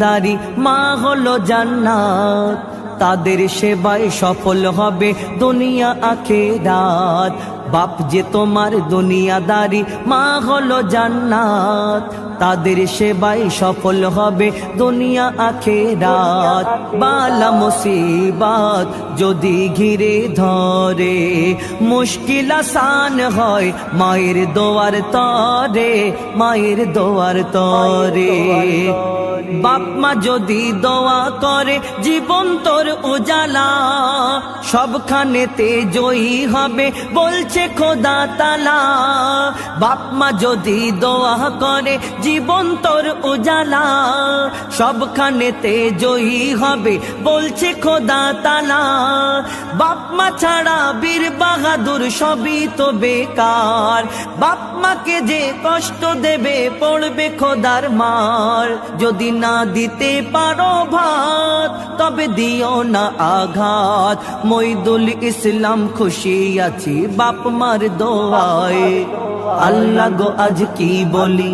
দারি মা হলো জান্নাত। তাদের সেবায় সফল হবে দুনিয়া আখেরাত। বাপ যে তোমার দুনিয়াদারি, মা হলো জান্নাত। তাদের সেবাই সফল হবে দুনিয়া আখেরাত। বালা মুসিবাত যদি ঘিরে ধরে, মুশকিল আসান হয় মায়ের দোয়ার তরে, মায়ের দোয়ার তরে। বাপ মা যদি দোয়া করে, জীবন তোর উজালা। সবখানেতে জয়ী হবে, বলছে খোদা তালা। বাপ মা যদি দোয়া করে, জীবন তোর উজালা। সবখানেতে জয়ী হবে বলছে খোদা তালা। বাপ মা ছাড়া বীর বাহাদুর সবই তো বেকার। বাপ মাকে যে কষ্ট দেবে, পড়বে খোদার মার। যদি না দিতে পারো ভাত তবে দিও না আঘাত। মইদুল ইসলাম খুশি আছি, বাপ মার দোয়ায়। আল্লাহ গো আজ কি বলি?